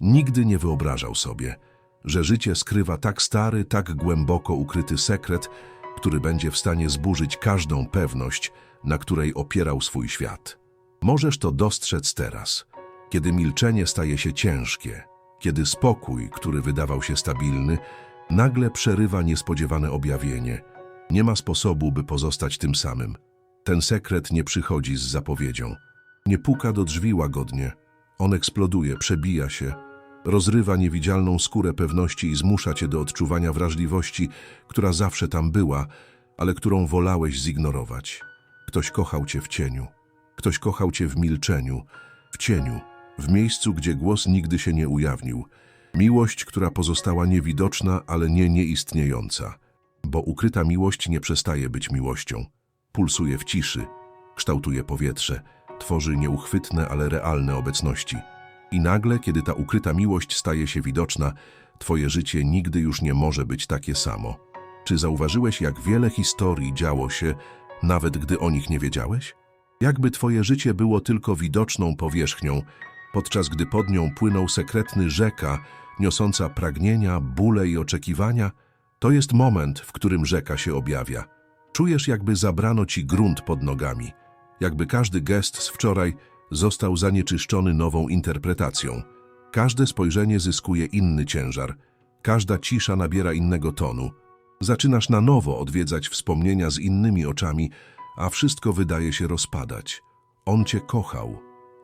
Nigdy nie wyobrażał sobie, że życie skrywa tak stary, tak głęboko ukryty sekret, który będzie w stanie zburzyć każdą pewność, na której opierał swój świat. Możesz to dostrzec teraz, kiedy milczenie staje się ciężkie, kiedy spokój, który wydawał się stabilny, nagle przerywa niespodziewane objawienie. Nie ma sposobu, by pozostać tym samym. Ten sekret nie przychodzi z zapowiedzią. Nie puka do drzwi łagodnie. On eksploduje, przebija się, rozrywa niewidzialną skórę pewności i zmusza cię do odczuwania wrażliwości, która zawsze tam była, ale którą wolałeś zignorować. Ktoś kochał cię w cieniu. Ktoś kochał cię w milczeniu, w cieniu, w miejscu, gdzie głos nigdy się nie ujawnił. Miłość, która pozostała niewidoczna, ale nie nieistniejąca. Bo ukryta miłość nie przestaje być miłością. Pulsuje w ciszy, kształtuje powietrze, tworzy nieuchwytne, ale realne obecności. I nagle, kiedy ta ukryta miłość staje się widoczna, twoje życie nigdy już nie może być takie samo. Czy zauważyłeś, jak wiele historii działo się, nawet gdy o nich nie wiedziałeś? Jakby twoje życie było tylko widoczną powierzchnią, podczas gdy pod nią płynął sekretny rzeka, niosąca pragnienia, bóle i oczekiwania, to jest moment, w którym rzeka się objawia. Czujesz, jakby zabrano ci grunt pod nogami, jakby każdy gest z wczoraj został zanieczyszczony nową interpretacją. Każde spojrzenie zyskuje inny ciężar, każda cisza nabiera innego tonu. Zaczynasz na nowo odwiedzać wspomnienia z innymi oczami, a wszystko wydaje się rozpadać. On cię kochał,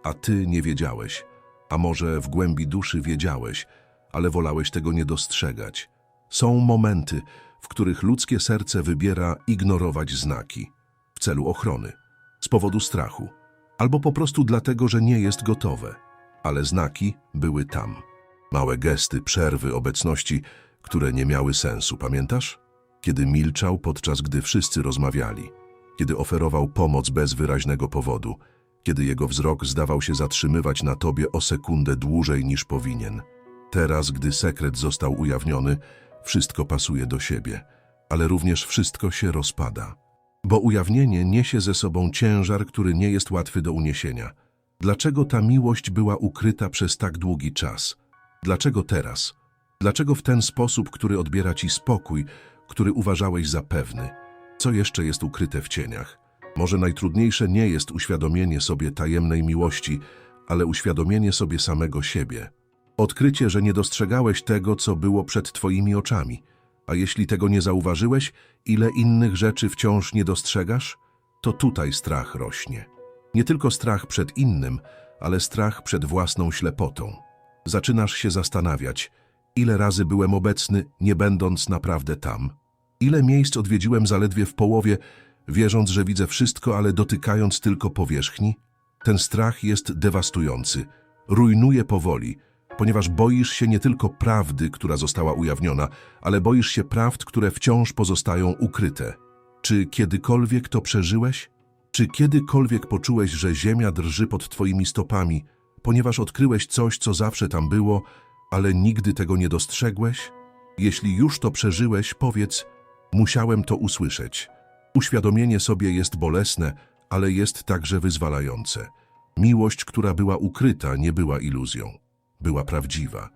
a ty nie wiedziałeś. A może w głębi duszy wiedziałeś, ale wolałeś tego nie dostrzegać. Są momenty, w których ludzkie serce wybiera ignorować znaki w celu ochrony, z powodu strachu, albo po prostu dlatego, że nie jest gotowe. Ale znaki były tam. Małe gesty, przerwy, obecności, które nie miały sensu, pamiętasz? Kiedy milczał, podczas gdy wszyscy rozmawiali, kiedy oferował pomoc bez wyraźnego powodu, kiedy jego wzrok zdawał się zatrzymywać na tobie o sekundę dłużej niż powinien. Teraz, gdy sekret został ujawniony, wszystko pasuje do siebie, ale również wszystko się rozpada. Bo ujawnienie niesie ze sobą ciężar, który nie jest łatwy do uniesienia. Dlaczego ta miłość była ukryta przez tak długi czas? Dlaczego teraz? Dlaczego w ten sposób, który odbiera ci spokój, który uważałeś za pewny? Co jeszcze jest ukryte w cieniach? Może najtrudniejsze nie jest uświadomienie sobie tajemnej miłości, ale uświadomienie sobie samego siebie. Odkrycie, że nie dostrzegałeś tego, co było przed twoimi oczami. A jeśli tego nie zauważyłeś, ile innych rzeczy wciąż nie dostrzegasz, to tutaj strach rośnie. Nie tylko strach przed innym, ale strach przed własną ślepotą. Zaczynasz się zastanawiać, ile razy byłem obecny, nie będąc naprawdę tam. Ile miejsc odwiedziłem zaledwie w połowie, wierząc, że widzę wszystko, ale dotykając tylko powierzchni? Ten strach jest dewastujący, rujnuje powoli, ponieważ boisz się nie tylko prawdy, która została ujawniona, ale boisz się prawd, które wciąż pozostają ukryte. Czy kiedykolwiek to przeżyłeś? Czy kiedykolwiek poczułeś, że ziemia drży pod twoimi stopami, ponieważ odkryłeś coś, co zawsze tam było, ale nigdy tego nie dostrzegłeś? Jeśli już to przeżyłeś, powiedz, musiałem to usłyszeć. Uświadomienie sobie jest bolesne, ale jest także wyzwalające. Miłość, która była ukryta, nie była iluzją. Była prawdziwa.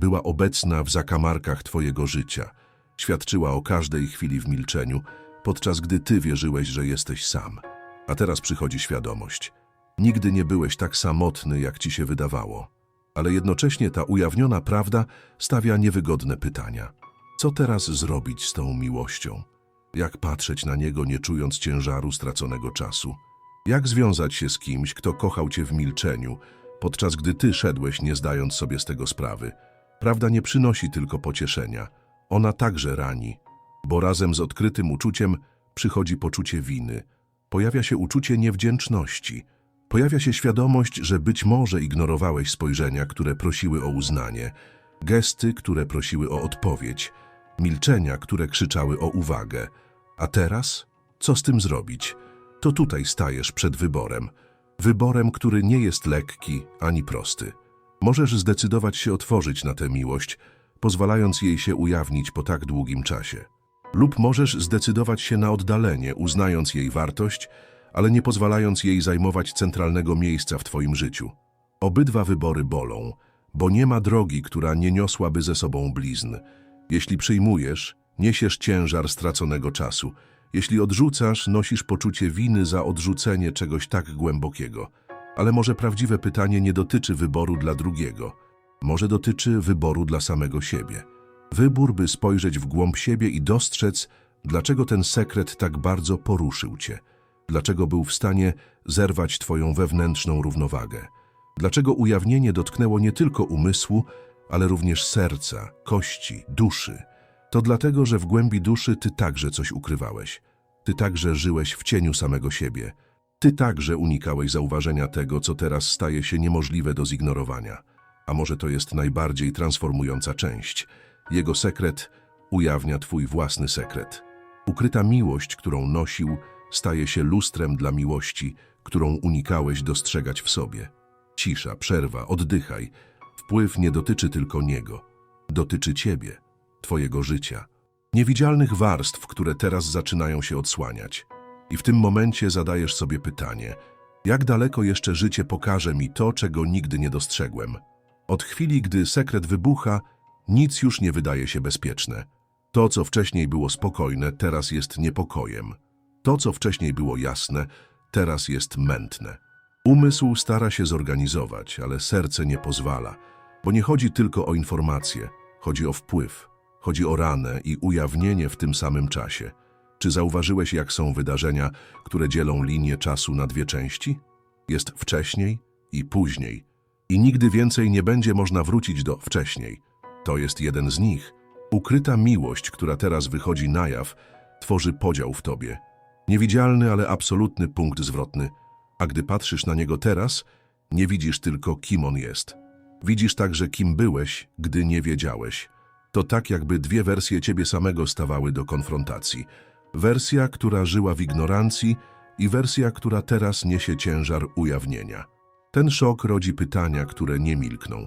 Była obecna w zakamarkach twojego życia. Świadczyła o każdej chwili w milczeniu, podczas gdy ty wierzyłeś, że jesteś sam. A teraz przychodzi świadomość. Nigdy nie byłeś tak samotny, jak ci się wydawało. Ale jednocześnie ta ujawniona prawda stawia niewygodne pytania. Co teraz zrobić z tą miłością? Jak patrzeć na niego, nie czując ciężaru straconego czasu? Jak związać się z kimś, kto kochał cię w milczeniu, podczas gdy ty szedłeś, nie zdając sobie z tego sprawy? Prawda nie przynosi tylko pocieszenia. Ona także rani, bo razem z odkrytym uczuciem przychodzi poczucie winy. Pojawia się uczucie niewdzięczności. Pojawia się świadomość, że być może ignorowałeś spojrzenia, które prosiły o uznanie, gesty, które prosiły o odpowiedź, milczenia, które krzyczały o uwagę. A teraz? Co z tym zrobić? To tutaj stajesz przed wyborem. Wyborem, który nie jest lekki ani prosty. Możesz zdecydować się otworzyć na tę miłość, pozwalając jej się ujawnić po tak długim czasie. Lub możesz zdecydować się na oddalenie, uznając jej wartość, ale nie pozwalając jej zajmować centralnego miejsca w twoim życiu. Obydwa wybory bolą, bo nie ma drogi, która nie niosłaby ze sobą blizn. Jeśli przyjmujesz, niesiesz ciężar straconego czasu. Jeśli odrzucasz, nosisz poczucie winy za odrzucenie czegoś tak głębokiego. Ale może prawdziwe pytanie nie dotyczy wyboru dla drugiego. Może dotyczy wyboru dla samego siebie. Wybór, by spojrzeć w głąb siebie i dostrzec, dlaczego ten sekret tak bardzo poruszył cię. Dlaczego był w stanie zerwać twoją wewnętrzną równowagę. Dlaczego ujawnienie dotknęło nie tylko umysłu, ale również serca, kości, duszy. To dlatego, że w głębi duszy ty także coś ukrywałeś. Ty także żyłeś w cieniu samego siebie. Ty także unikałeś zauważenia tego, co teraz staje się niemożliwe do zignorowania. A może to jest najbardziej transformująca część. Jego sekret ujawnia twój własny sekret. Ukryta miłość, którą nosił, staje się lustrem dla miłości, którą unikałeś dostrzegać w sobie. Cisza, przerwa, oddychaj. Wpływ nie dotyczy tylko niego. Dotyczy ciebie, twojego życia. Niewidzialnych warstw, które teraz zaczynają się odsłaniać. I w tym momencie zadajesz sobie pytanie, jak daleko jeszcze życie pokaże mi to, czego nigdy nie dostrzegłem? Od chwili, gdy sekret wybucha, nic już nie wydaje się bezpieczne. To, co wcześniej było spokojne, teraz jest niepokojem. To, co wcześniej było jasne, teraz jest mętne. Umysł stara się zorganizować, ale serce nie pozwala, bo nie chodzi tylko o informacje, chodzi o wpływ, chodzi o ranę i ujawnienie w tym samym czasie. Czy zauważyłeś, jak są wydarzenia, które dzielą linię czasu na dwie części? Jest wcześniej i później. I nigdy więcej nie będzie można wrócić do wcześniej. To jest jeden z nich. Ukryta miłość, która teraz wychodzi na jaw, tworzy podział w tobie. Niewidzialny, ale absolutny punkt zwrotny. A gdy patrzysz na niego teraz, nie widzisz tylko, kim on jest. Widzisz także, kim byłeś, gdy nie wiedziałeś. To tak, jakby dwie wersje ciebie samego stawały do konfrontacji. Wersja, która żyła w ignorancji i wersja, która teraz niesie ciężar ujawnienia. Ten szok rodzi pytania, które nie milkną.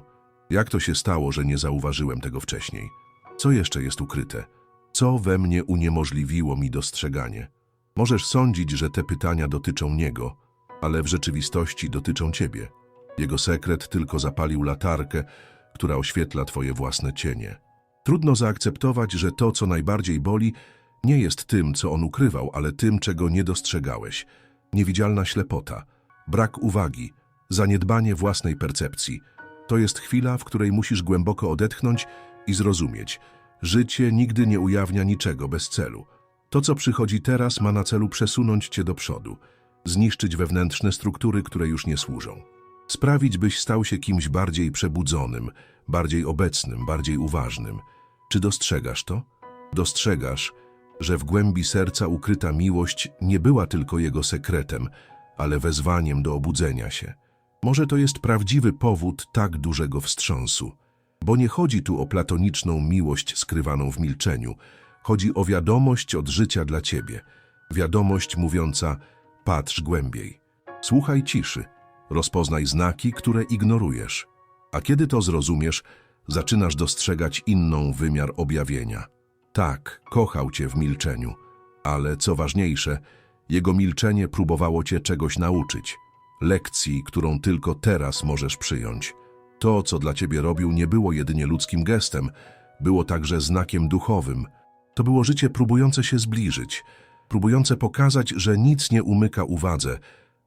Jak to się stało, że nie zauważyłem tego wcześniej? Co jeszcze jest ukryte? Co we mnie uniemożliwiło mi dostrzeganie? Możesz sądzić, że te pytania dotyczą niego, ale w rzeczywistości dotyczą ciebie. Jego sekret tylko zapalił latarkę, która oświetla twoje własne cienie. Trudno zaakceptować, że to, co najbardziej boli, nie jest tym, co on ukrywał, ale tym, czego nie dostrzegałeś. Niewidzialna ślepota, brak uwagi, zaniedbanie własnej percepcji. To jest chwila, w której musisz głęboko odetchnąć i zrozumieć. Życie nigdy nie ujawnia niczego bez celu. To, co przychodzi teraz, ma na celu przesunąć cię do przodu, zniszczyć wewnętrzne struktury, które już nie służą. Sprawić, byś stał się kimś bardziej przebudzonym, bardziej obecnym, bardziej uważnym. Czy dostrzegasz to? Dostrzegasz, że w głębi serca ukryta miłość nie była tylko jego sekretem, ale wezwaniem do obudzenia się. Może to jest prawdziwy powód tak dużego wstrząsu. Bo nie chodzi tu o platoniczną miłość skrywaną w milczeniu. Chodzi o wiadomość od życia dla ciebie. Wiadomość mówiąca, patrz głębiej. Słuchaj ciszy. Rozpoznaj znaki, które ignorujesz. A kiedy to zrozumiesz, zaczynasz dostrzegać inną wymiar objawienia. Tak, kochał cię w milczeniu, ale co ważniejsze, jego milczenie próbowało cię czegoś nauczyć. Lekcji, którą tylko teraz możesz przyjąć. To, co dla ciebie robił, nie było jedynie ludzkim gestem, było także znakiem duchowym. To było życie próbujące się zbliżyć, próbujące pokazać, że nic nie umyka uwadze,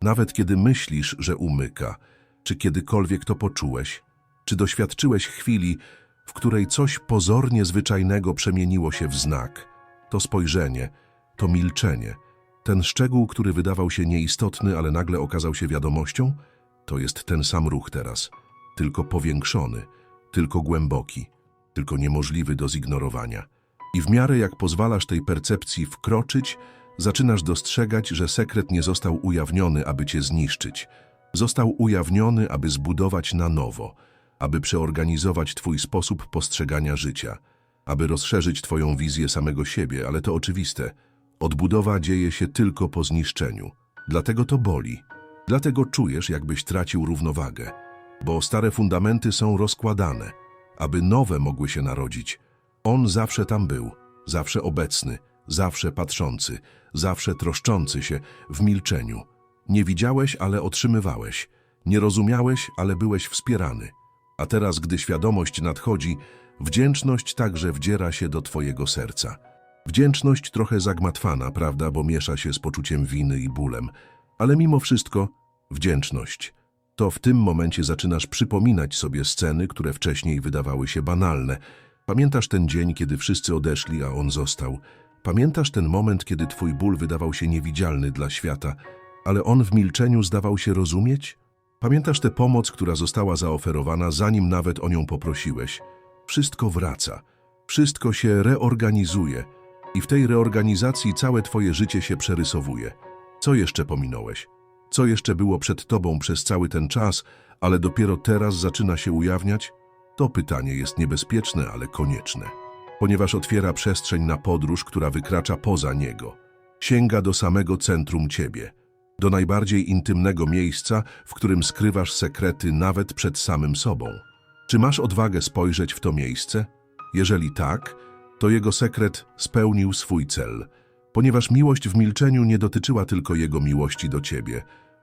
nawet kiedy myślisz, że umyka. Czy kiedykolwiek to poczułeś? Czy doświadczyłeś chwili, w której coś pozornie zwyczajnego przemieniło się w znak? To spojrzenie, to milczenie, ten szczegół, który wydawał się nieistotny, ale nagle okazał się wiadomością, to jest ten sam ruch teraz, tylko powiększony, tylko głęboki, tylko niemożliwy do zignorowania. I w miarę jak pozwalasz tej percepcji wkroczyć, zaczynasz dostrzegać, że sekret nie został ujawniony, aby cię zniszczyć. Został ujawniony, aby zbudować na nowo, aby przeorganizować twój sposób postrzegania życia, aby rozszerzyć twoją wizję samego siebie, ale to oczywiste. Odbudowa dzieje się tylko po zniszczeniu. Dlatego to boli. Dlatego czujesz, jakbyś tracił równowagę. Bo stare fundamenty są rozkładane, aby nowe mogły się narodzić. On zawsze tam był, zawsze obecny, zawsze patrzący, zawsze troszczący się w milczeniu. Nie widziałeś, ale otrzymywałeś. Nie rozumiałeś, ale byłeś wspierany. A teraz, gdy świadomość nadchodzi, wdzięczność także wdziera się do twojego serca. Wdzięczność trochę zagmatwana, prawda, bo miesza się z poczuciem winy i bólem, ale mimo wszystko wdzięczność. To w tym momencie zaczynasz przypominać sobie sceny, które wcześniej wydawały się banalne. Pamiętasz ten dzień, kiedy wszyscy odeszli, a on został. Pamiętasz ten moment, kiedy twój ból wydawał się niewidzialny dla świata, ale on w milczeniu zdawał się rozumieć? Pamiętasz tę pomoc, która została zaoferowana, zanim nawet o nią poprosiłeś? Wszystko wraca, wszystko się reorganizuje i w tej reorganizacji całe twoje życie się przerysowuje. Co jeszcze pominąłeś? Co jeszcze było przed tobą przez cały ten czas, ale dopiero teraz zaczyna się ujawniać? To pytanie jest niebezpieczne, ale konieczne, ponieważ otwiera przestrzeń na podróż, która wykracza poza niego. Sięga do samego centrum ciebie, do najbardziej intymnego miejsca, w którym skrywasz sekrety nawet przed samym sobą. Czy masz odwagę spojrzeć w to miejsce? Jeżeli tak, to jego sekret spełnił swój cel, ponieważ miłość w milczeniu nie dotyczyła tylko jego miłości do ciebie.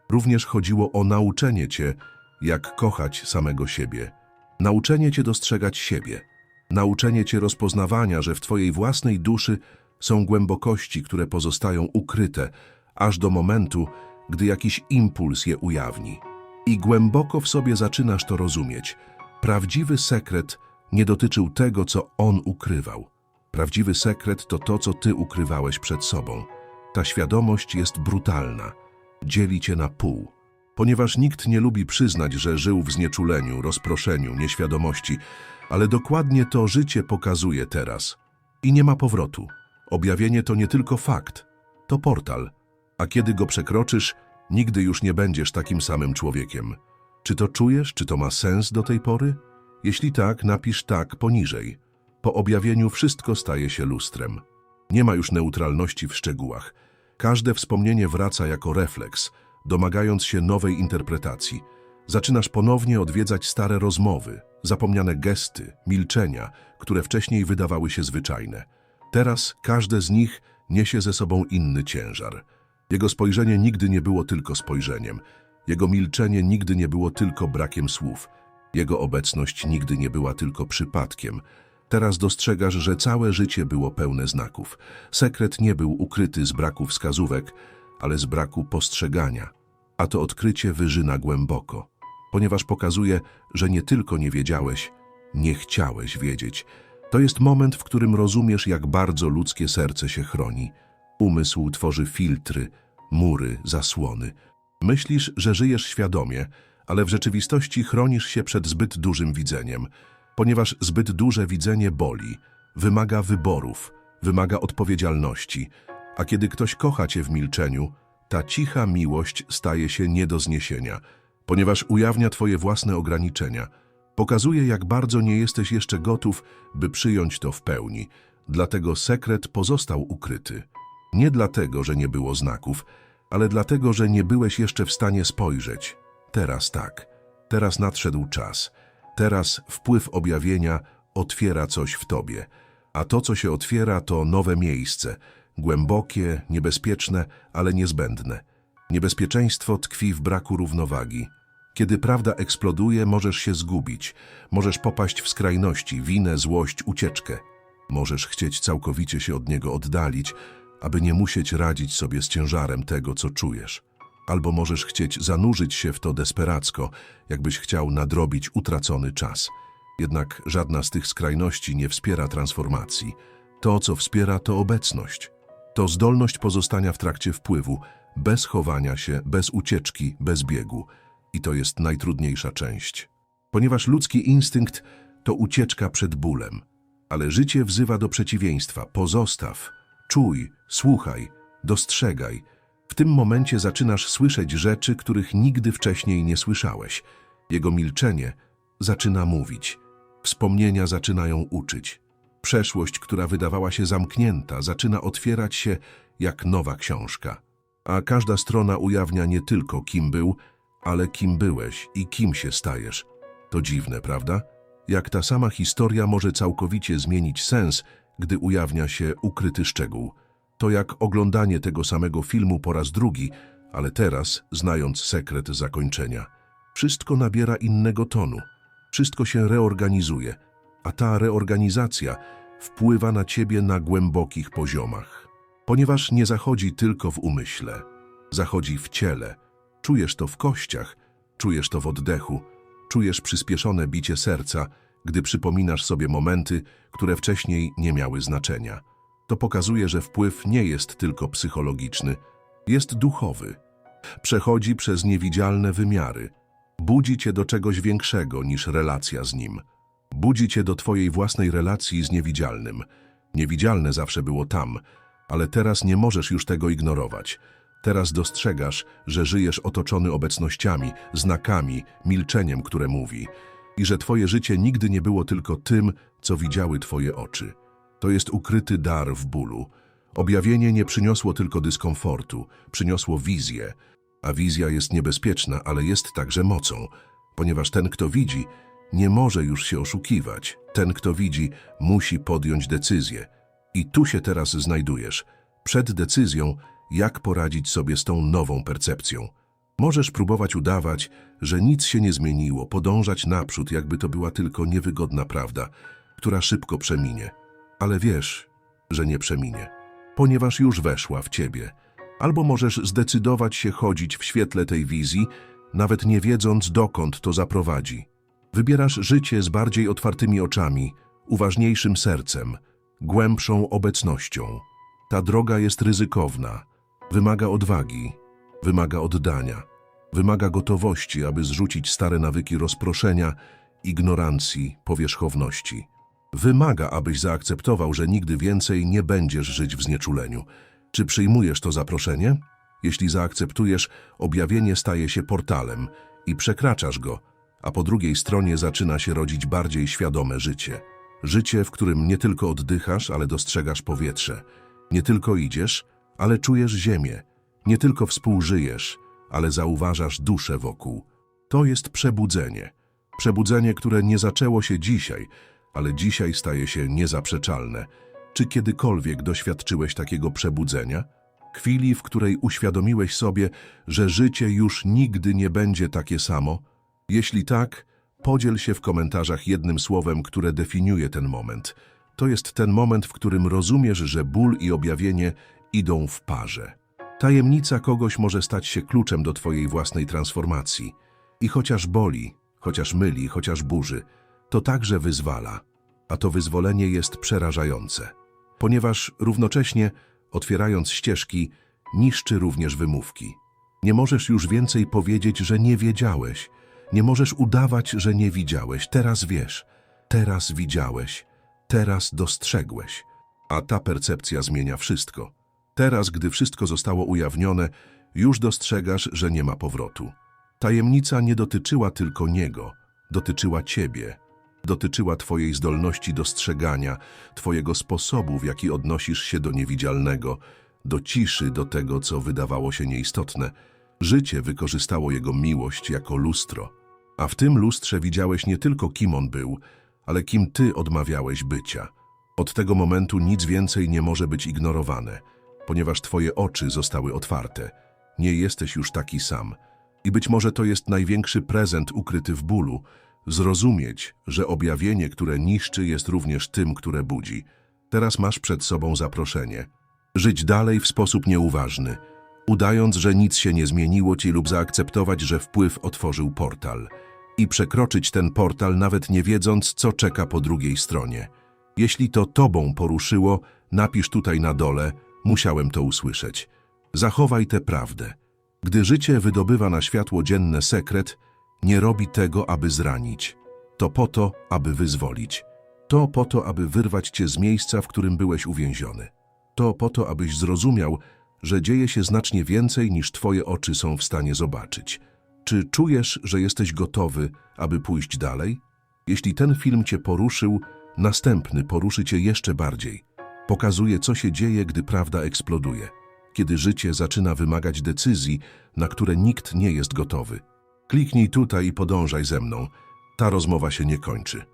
Również chodziło o nauczenie cię, jak kochać samego siebie. Nauczenie cię dostrzegać siebie. Nauczenie cię rozpoznawania, że w twojej własnej duszy są głębokości, które pozostają ukryte, aż do momentu, gdy jakiś impuls je ujawni. I głęboko w sobie zaczynasz to rozumieć. Prawdziwy sekret nie dotyczył tego, co on ukrywał. Prawdziwy sekret to to, co ty ukrywałeś przed sobą. Ta świadomość jest brutalna. Dzieli cię na pół. Ponieważ nikt nie lubi przyznać, że żył w znieczuleniu, rozproszeniu, nieświadomości, ale dokładnie to życie pokazuje teraz. I nie ma powrotu. Objawienie to nie tylko fakt, to portal. A kiedy go przekroczysz, nigdy już nie będziesz takim samym człowiekiem. Czy to czujesz, czy to ma sens do tej pory? Jeśli tak, napisz tak poniżej. Po objawieniu wszystko staje się lustrem. Nie ma już neutralności w szczegółach. Każde wspomnienie wraca jako refleks, domagając się nowej interpretacji. Zaczynasz ponownie odwiedzać stare rozmowy, zapomniane gesty, milczenia, które wcześniej wydawały się zwyczajne. Teraz każde z nich niesie ze sobą inny ciężar. Jego spojrzenie nigdy nie było tylko spojrzeniem. Jego milczenie nigdy nie było tylko brakiem słów. Jego obecność nigdy nie była tylko przypadkiem. Teraz dostrzegasz, że całe życie było pełne znaków. Sekret nie był ukryty z braku wskazówek, ale z braku postrzegania. A to odkrycie wyżyna głęboko, ponieważ pokazuje, że nie tylko nie wiedziałeś, nie chciałeś wiedzieć. To jest moment, w którym rozumiesz, jak bardzo ludzkie serce się chroni. Umysł tworzy filtry, mury, zasłony. Myślisz, że żyjesz świadomie, ale w rzeczywistości chronisz się przed zbyt dużym widzeniem, ponieważ zbyt duże widzenie boli, wymaga wyborów, wymaga odpowiedzialności, a kiedy ktoś kocha cię w milczeniu, ta cicha miłość staje się nie do zniesienia, ponieważ ujawnia twoje własne ograniczenia, pokazuje, jak bardzo nie jesteś jeszcze gotów, by przyjąć to w pełni. Dlatego sekret pozostał ukryty. Nie dlatego, że nie było znaków, ale dlatego, że nie byłeś jeszcze w stanie spojrzeć. Teraz tak. Teraz nadszedł czas. Teraz wpływ objawienia otwiera coś w tobie. A to, co się otwiera, to nowe miejsce. Głębokie, niebezpieczne, ale niezbędne. Niebezpieczeństwo tkwi w braku równowagi. Kiedy prawda eksploduje, możesz się zgubić. Możesz popaść w skrajności, winę, złość, ucieczkę. Możesz chcieć całkowicie się od niego oddalić, aby nie musieć radzić sobie z ciężarem tego, co czujesz. Albo możesz chcieć zanurzyć się w to desperacko, jakbyś chciał nadrobić utracony czas. Jednak żadna z tych skrajności nie wspiera transformacji. To, co wspiera, to obecność. To zdolność pozostania w trakcie wpływu, bez chowania się, bez ucieczki, bez biegu. I to jest najtrudniejsza część. Ponieważ ludzki instynkt to ucieczka przed bólem. Ale życie wzywa do przeciwieństwa. Pozostaw, czuj, słuchaj, dostrzegaj. W tym momencie zaczynasz słyszeć rzeczy, których nigdy wcześniej nie słyszałeś. Jego milczenie zaczyna mówić. Wspomnienia zaczynają uczyć. Przeszłość, która wydawała się zamknięta, zaczyna otwierać się jak nowa książka. A każda strona ujawnia nie tylko kim był, ale kim byłeś i kim się stajesz. To dziwne, prawda? Jak ta sama historia może całkowicie zmienić sens, gdy ujawnia się ukryty szczegół. To jak oglądanie tego samego filmu po raz drugi, ale teraz znając sekret zakończenia. Wszystko nabiera innego tonu. Wszystko się reorganizuje, a ta reorganizacja wpływa na ciebie na głębokich poziomach. Ponieważ nie zachodzi tylko w umyśle, zachodzi w ciele. Czujesz to w kościach, czujesz to w oddechu, czujesz przyspieszone bicie serca, gdy przypominasz sobie momenty, które wcześniej nie miały znaczenia. To pokazuje, że wpływ nie jest tylko psychologiczny, jest duchowy. Przechodzi przez niewidzialne wymiary. Budzi cię do czegoś większego niż relacja z nim. Budzi cię do twojej własnej relacji z niewidzialnym. Niewidzialne zawsze było tam, ale teraz nie możesz już tego ignorować. Teraz dostrzegasz, że żyjesz otoczony obecnościami, znakami, milczeniem, które mówi, i że twoje życie nigdy nie było tylko tym, co widziały twoje oczy. To jest ukryty dar w bólu. Objawienie nie przyniosło tylko dyskomfortu, przyniosło wizję, a wizja jest niebezpieczna, ale jest także mocą, ponieważ ten, kto widzi, nie może już się oszukiwać. Ten, kto widzi, musi podjąć decyzję. I tu się teraz znajdujesz, przed decyzją, jak poradzić sobie z tą nową percepcją. Możesz próbować udawać, że nic się nie zmieniło, podążać naprzód, jakby to była tylko niewygodna prawda, która szybko przeminie. Ale wiesz, że nie przeminie, ponieważ już weszła w ciebie. Albo możesz zdecydować się chodzić w świetle tej wizji, nawet nie wiedząc, dokąd to zaprowadzi. Wybierasz życie z bardziej otwartymi oczami, uważniejszym sercem, głębszą obecnością. Ta droga jest ryzykowna, wymaga odwagi, wymaga oddania, wymaga gotowości, aby zrzucić stare nawyki rozproszenia, ignorancji, powierzchowności. Wymaga, abyś zaakceptował, że nigdy więcej nie będziesz żyć w znieczuleniu. Czy przyjmujesz to zaproszenie? Jeśli zaakceptujesz, objawienie staje się portalem i przekraczasz go, a po drugiej stronie zaczyna się rodzić bardziej świadome życie. Życie, w którym nie tylko oddychasz, ale dostrzegasz powietrze. Nie tylko idziesz, ale czujesz ziemię. Nie tylko współżyjesz, ale zauważasz duszę wokół. To jest przebudzenie. Przebudzenie, które nie zaczęło się dzisiaj, ale dzisiaj staje się niezaprzeczalne. Czy kiedykolwiek doświadczyłeś takiego przebudzenia? Chwili, w której uświadomiłeś sobie, że życie już nigdy nie będzie takie samo? Jeśli tak, podziel się w komentarzach jednym słowem, które definiuje ten moment. To jest ten moment, w którym rozumiesz, że ból i objawienie idą w parze. Tajemnica kogoś może stać się kluczem do twojej własnej transformacji. I chociaż boli, chociaż myli, chociaż burzy, to także wyzwala. A to wyzwolenie jest przerażające, ponieważ równocześnie, otwierając ścieżki, niszczy również wymówki. Nie możesz już więcej powiedzieć, że nie wiedziałeś. Nie możesz udawać, że nie widziałeś. Teraz wiesz. Teraz widziałeś. Teraz dostrzegłeś. A ta percepcja zmienia wszystko. Teraz, gdy wszystko zostało ujawnione, już dostrzegasz, że nie ma powrotu. Tajemnica nie dotyczyła tylko niego, dotyczyła ciebie. Dotyczyła twojej zdolności dostrzegania, twojego sposobu, w jaki odnosisz się do niewidzialnego, do ciszy, do tego, co wydawało się nieistotne. Życie wykorzystało jego miłość jako lustro. A w tym lustrze widziałeś nie tylko kim on był, ale kim ty odmawiałeś bycia. Od tego momentu nic więcej nie może być ignorowane, ponieważ twoje oczy zostały otwarte. Nie jesteś już taki sam. I być może to jest największy prezent ukryty w bólu, zrozumieć, że objawienie, które niszczy, jest również tym, które budzi. Teraz masz przed sobą zaproszenie. Żyć dalej w sposób nieuważny, udając, że nic się nie zmieniło ci lub zaakceptować, że wpływ otworzył portal. I przekroczyć ten portal nawet nie wiedząc, co czeka po drugiej stronie. Jeśli to tobą poruszyło, napisz tutaj na dole, musiałem to usłyszeć. Zachowaj tę prawdę. Gdy życie wydobywa na światło dzienne sekret, nie robi tego, aby zranić. To po to, aby wyzwolić. To po to, aby wyrwać cię z miejsca, w którym byłeś uwięziony. To po to, abyś zrozumiał, że dzieje się znacznie więcej niż twoje oczy są w stanie zobaczyć. Czy czujesz, że jesteś gotowy, aby pójść dalej? Jeśli ten film cię poruszył, następny poruszy cię jeszcze bardziej. Pokazuje, co się dzieje, gdy prawda eksploduje. Kiedy życie zaczyna wymagać decyzji, na które nikt nie jest gotowy. Kliknij tutaj i podążaj ze mną. Ta rozmowa się nie kończy.